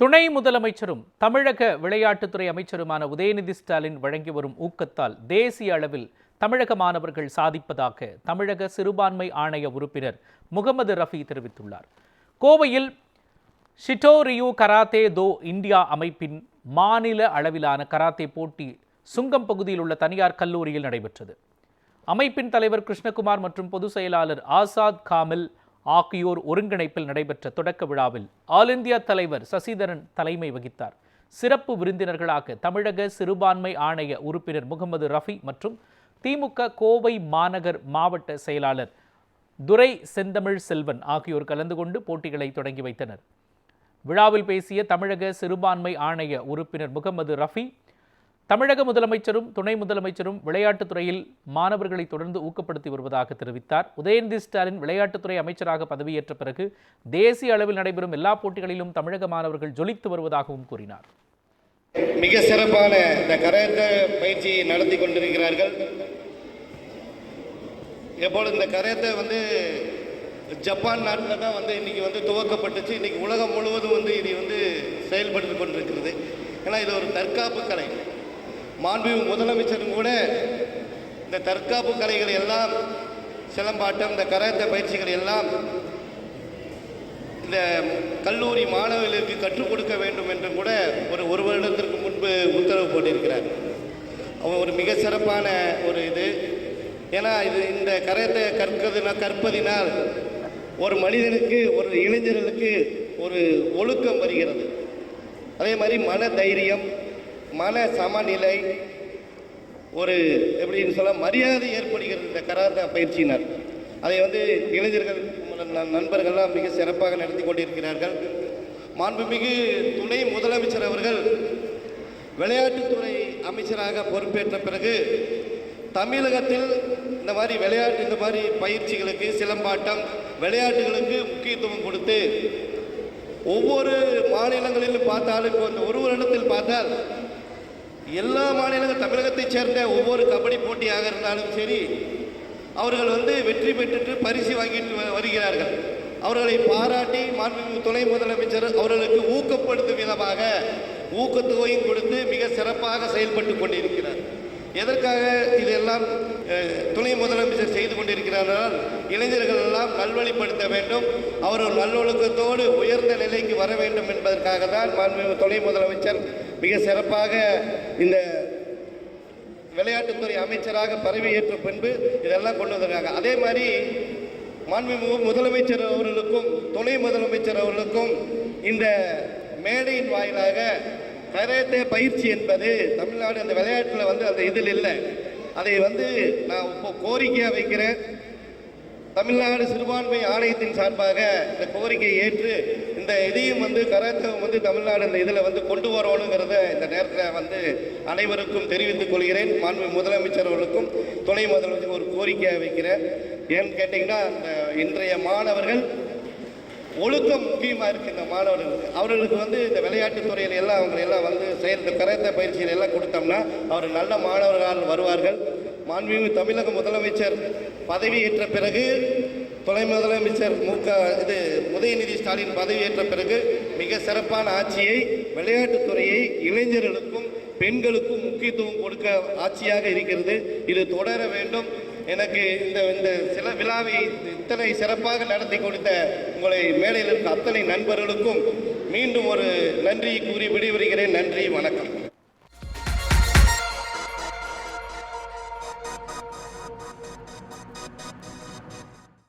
துணை முதலமைச்சரும் தமிழக விளையாட்டுத்துறை அமைச்சருமான உதயநிதி ஸ்டாலின் வழங்கி வரும் ஊக்கத்தால் தேசிய அளவில் தமிழக மாணவர்கள் சாதிப்பதாக தமிழக சிறுபான்மை ஆணைய உறுப்பினர் முகமது ரஃபி தெரிவித்துள்ளார். கோவையில் ஷிட்டோரியு கராத்தே தோ இந்தியா அமைப்பின் மாநில அளவிலான கராத்தே போட்டி சுங்கம் பகுதியில் உள்ள தனியார் கல்லூரியில் நடைபெற்றது. அமைப்பின் தலைவர் கிருஷ்ணகுமார் மற்றும் பொதுச் செயலாளர் ஆசாத் காமில் ஆகியோர் ஒருங்கிணைப்பில் நடைபெற்ற தொடக்க விழாவில் ஆல் இந்தியா தலைவர் சசிதரன் தலைமை வகித்தார். சிறப்பு விருந்தினர்களாக தமிழக சிறுபான்மை ஆணைய உறுப்பினர் முகமது ரஃபி மற்றும் திமுக கோவை மாநகர் மாவட்ட செயலாளர் துரை செந்தமிழ் செல்வன் ஆகியோர் கலந்து கொண்டு போட்டிகளை தொடங்கி வைத்தனர். விழாவில் பேசிய தமிழக சிறுபான்மை ஆணைய உறுப்பினர் முகமது ரஃபி தமிழக முதலமைச்சரும் துணை முதலமைச்சரும் விளையாட்டுத் துறையில் மாணவர்களை தொடர்ந்து ஊக்கப்படுத்தி வருவதாக தெரிவித்தார். உதயநிதி ஸ்டாலின் விளையாட்டுத்துறை அமைச்சராக பதவியேற்ற பிறகு தேசிய அளவில் நடைபெறும் எல்லா போட்டிகளிலும் தமிழக மாணவர்கள் ஜொலித்து வருவதாகவும் கூறினார். மிக சிறப்பான இந்த கராத்தே பயிற்சியை நடத்தி கொண்டிருக்கிறார்கள். எப்பொழுது இந்த கராத்தே வந்து ஜப்பான் நாட்டில் தான் வந்து இன்னைக்கு வந்து துவக்கப்பட்டுச்சு. இன்னைக்கு உலகம் முழுவதும் வந்து இது வந்து செயல்படுத்தி கொண்டிருக்கிறது. ஏன்னா இது ஒரு தற்காப்பு கலை. மாண்புமிகு முதலமைச்சரும் கூட இந்த தற்காப்பு கலைகள் எல்லாம் சிலம்பாட்டம் இந்த கராத்த பயிற்சிகள் எல்லாம் இந்த கல்லூரி மாணவர்களுக்கு கற்றுக் கொடுக்க வேண்டும் என்று கூட ஒரு ஒரு வருடத்திற்கு முன்பு உத்தரவு போட்டிருக்கிறார். அவன் ஒரு மிக சிறப்பான ஒரு இது. ஏன்னா இது இந்த கரையத்தை கற்கதுனா கற்பதினால் ஒரு மனிதனுக்கு ஒரு இளைஞர்களுக்கு ஒரு ஒழுக்கம் வருகிறது. அதே மாதிரி மன தைரியம் மன சமநிலை ஒரு எப்படின்னு சொல்ல மரியாதை ஏற்படுகிறது இந்த கராத்தா பயிற்சியினர். அதை வந்து இளைஞர்கள் நண்பர்கள்லாம் மிக சிறப்பாக நடத்தி கொண்டிருக்கிறார்கள். மாண்புமிகு துணை முதலமைச்சர் அவர்கள் விளையாட்டுத்துறை அமைச்சராக பொறுப்பேற்ற பிறகு தமிழகத்தில் இந்த மாதிரி விளையாட்டு இந்த மாதிரி பயிற்சிகளுக்கு சிலம்பாட்டம் விளையாட்டுகளுக்கு முக்கியத்துவம் கொடுத்து ஒவ்வொரு மாநிலங்களிலும் பார்த்தாலும் இப்போ இந்த ஒரு வருடத்தில் பார்த்தால் எல்லா மாநிலங்கள் தமிழகத்தைச் சேர்ந்த ஒவ்வொரு கபடி போட்டியாக இருந்தாலும் சரி அவர்கள் வந்து வெற்றி பெற்றுட்டு பரிசு வாங்கிட்டு வ- வருகிறார்கள். அவர்களை பாராட்டி மாண்புமிகு துணை முதலமைச்சர் அவர்களுக்கு ஊக்கப்படுத்தும் விதமாக ஊக்கத்தொகையும் கொடுத்து மிக சிறப்பாக செயல்பட்டு கொண்டிருக்கிறார். எதற்காக இதெல்லாம் துணை முதலமைச்சர் செய்து கொண்டிருக்கிறார்கள் இளைஞர்கள் எல்லாம் நல்வழிப்படுத்த வேண்டும் அவர்கள் நல்லொழுக்கத்தோடு உயர்ந்த நிலைக்கு வர வேண்டும் என்பதற்காக தான் மாண்புமிகு துணை முதலமைச்சர் மிக சிறப்பாக இந்த விளையாட்டுத்துறை அமைச்சராக பதவியேற்ற பின்பு இதெல்லாம் கொண்டு வந்திருக்காங்க. அதே மாதிரி மாண்புமிகு முதலமைச்சர் அவர்களுக்கும் துணை முதலமைச்சர் அவர்களுக்கும் இந்த மேடையின் வாயிலாக கராத்தே பயிற்சி என்பது தமிழ்நாடு அந்த விளையாட்டில் வந்து அந்த இதில் இல்லை. அதை வந்து நான் இப்போ கோரிக்கையாக வைக்கிறேன். தமிழ்நாடு சிறுபான்மை ஆணையத்தின் சார்பாக இந்த கோரிக்கையை ஏற்று இந்த இதையும் வந்து கராத்தே வந்து தமிழ்நாடு இந்த இதில் வந்து கொண்டு வரணுங்கிறத இந்த நேரத்தில் வந்து அனைவருக்கும் தெரிவித்துக் கொள்கிறேன். மாண்பு முதலமைச்சர் அவர்களுக்கும் துணை முதலமைச்சர் ஒரு கோரிக்கையாக வைக்கிறேன். ஏன்னு கேட்டிங்கன்னா இந்த இன்றைய மாணவர்கள் ஒழுக்கம் முக்கியமாக இருக்குது இந்த மாணவர்களுக்கு. அவர்களுக்கு வந்து இந்த விளையாட்டுத் துறையில் எல்லாம் அவங்க எல்லாம் வந்து செயல் கரைத்த பயிற்சிகள் எல்லாம் கொடுத்தோம்னா அவர் நல்ல மாணவர்கள் வருவார்கள். மாண்புமிகு தமிழக முதலமைச்சர் பதவியேற்ற பிறகு துணை முதலமைச்சர் மு க இது உதயநிதி ஸ்டாலின் பதவியேற்ற பிறகு மிக சிறப்பான ஆட்சியை விளையாட்டுத்துறையை இளைஞர்களுக்கும் பெண்களுக்கும் முக்கியத்துவம் கொடுக்க ஆட்சியாக இருக்கிறது. இது தொடர வேண்டும். எனக்கு இந்த இந்த சில விழாவை இத்தனை சிறப்பாக நடத்தி கொடுத்த உங்களை மேடையில் இருக்க அத்தனை நண்பர்களுக்கும் மீண்டும் ஒரு நன்றி கூறி விடைபெறுகிறேன். நன்றி வணக்கம்.